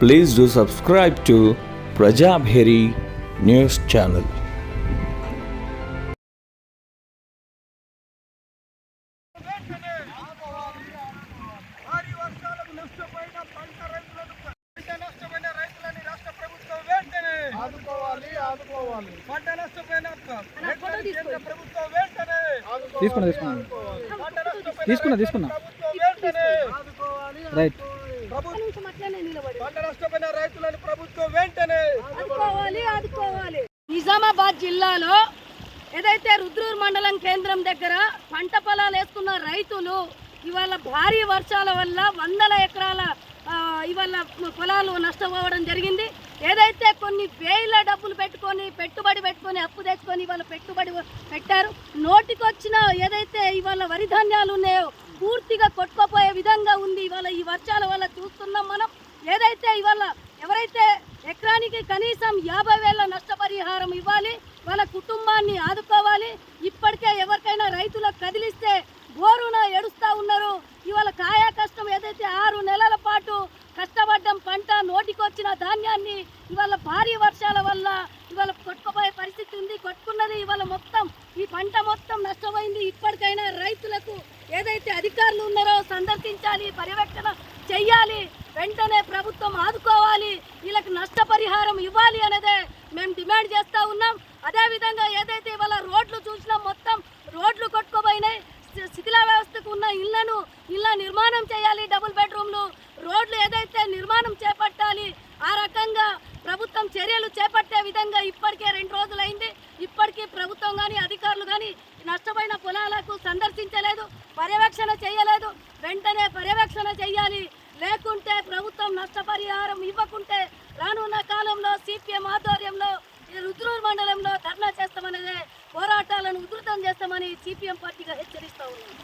Please do subscribe to Prajabheri News Channel. భారీ వర్షాలకు నష్టపోయిన పంట రైతులను పంట నష్టపోయిన రైతులని రాష్ట్ర ప్రభుత్వం వెంటనే ఆదుకోవాలి ఆదుకోవాలి. పంట నష్టపోయిన రైతులని కేంద్ర ప్రభుత్వం వెంటనే తీసుకున్నా తీసుకున్నా రైట్ పంట నష్టపోయిన రైతులను ప్రభుత్వం వెంటనే ఆదుకోవాలి ఆదుకోవాలి. నిజామాబాద్ జిల్లాలో ఏదైతే రుద్రూర్ మండలం కేంద్రం దగ్గర పంట పొలాలు వేస్తున్న రైతులు ఇవాళ భారీ వర్షాల వల్ల వందల ఎకరాల ఇవాళ పొలాలు నష్టపోవడం జరిగింది. ఏదైతే కొన్ని వేల డబ్బులు పెట్టుకొని పెట్టుబడి పెట్టుకొని అప్పు తెచ్చుకొని ఇవాళ పెట్టుబడి పెట్టారు నోటికొచ్చిన ఏదైతే ఇవాళ వరి ధాన్యాలు ఉన్నాయో పూర్తిగా కొట్టుకోపోయే విధంగా ఉంది ఇవాళ ఈ వర్షాల వల్ల చూస్తున్నాం మనం. ఏదైతే ఇవాళ ఎవరైతే ఎకరానికి కనీసం యాభై వేల నష్టపరిహారం ఇవ్వాలి వాళ్ళ కుటుంబాన్ని ఆదుకోవాలి ఇప్పటికే ఎవరికైనా రైతులకు కదిలిస్తే బోరున ఏడుస్తూ ఉన్నారు. ఇవాళ కాయా కష్టం ఏదైతే ఆరు నెలల పాటు కష్టపడ్డం పంట నోటికొచ్చిన ధాన్యాన్ని ఇవాళ భారీ వర్షాల వల్ల ఇవాళ కొట్టుకుపోయే పరిస్థితి ఉంది కొట్టుకున్నది ఇవాళ మొత్తం ఈ పంట మొత్తం నష్టమైంది ఇప్పటికైనా రైతులకు ఏదైతే అధికారులు ఉన్నారో సందర్శించాలి పర్యవేక్షణ చెయ్యాలి వెంటనే ప్రభుత్వం ఆదుకోవాలి వీళ్ళకి నష్టపరిహారం ఇవ్వాలి అనేదే మేము డిమాండ్ చేస్తూ ఉన్నాం. అదేవిధంగా ఏదైతే ఇవాళ రోడ్లు చూసినాం మొత్తం రోడ్లు కొట్టుకోపోయినాయి. శిథిలా శిథిల వ్యవస్థకు ఉన్న ఇళ్ళను ఇళ్ళ నిర్మాణం చేయాలి డబుల్ బెడ్రూమ్లు. రోడ్లు ఏదైతే నిర్మాణం చేపట్టాలి ఆ రకంగా ప్రభుత్వం చర్యలు చేపట్టే విధంగా ఇప్పటికే రెండు రోజులైంది ఇప్పటికీ ప్రభుత్వం కానీ అధికారులు కానీ నష్టపోయిన పొలాలకు చేయలేదు పర్యవేక్షణ చేయలేదు. వెంటనే పర్యవేక్షణ చేయాలి. లేకుంటే ప్రభుత్వం నష్టపరిహారం ఇవ్వకుంటే రానున్న కాలంలో సిపిఎం ఆధ్వర్యంలో రుద్రూర్ మండలంలో ధర్నా చేస్తామనేదే పోరాటాలను ఉధృతం చేస్తామని సిపిఎం పార్టీగా హెచ్చరిస్తూ ఉన్నాం.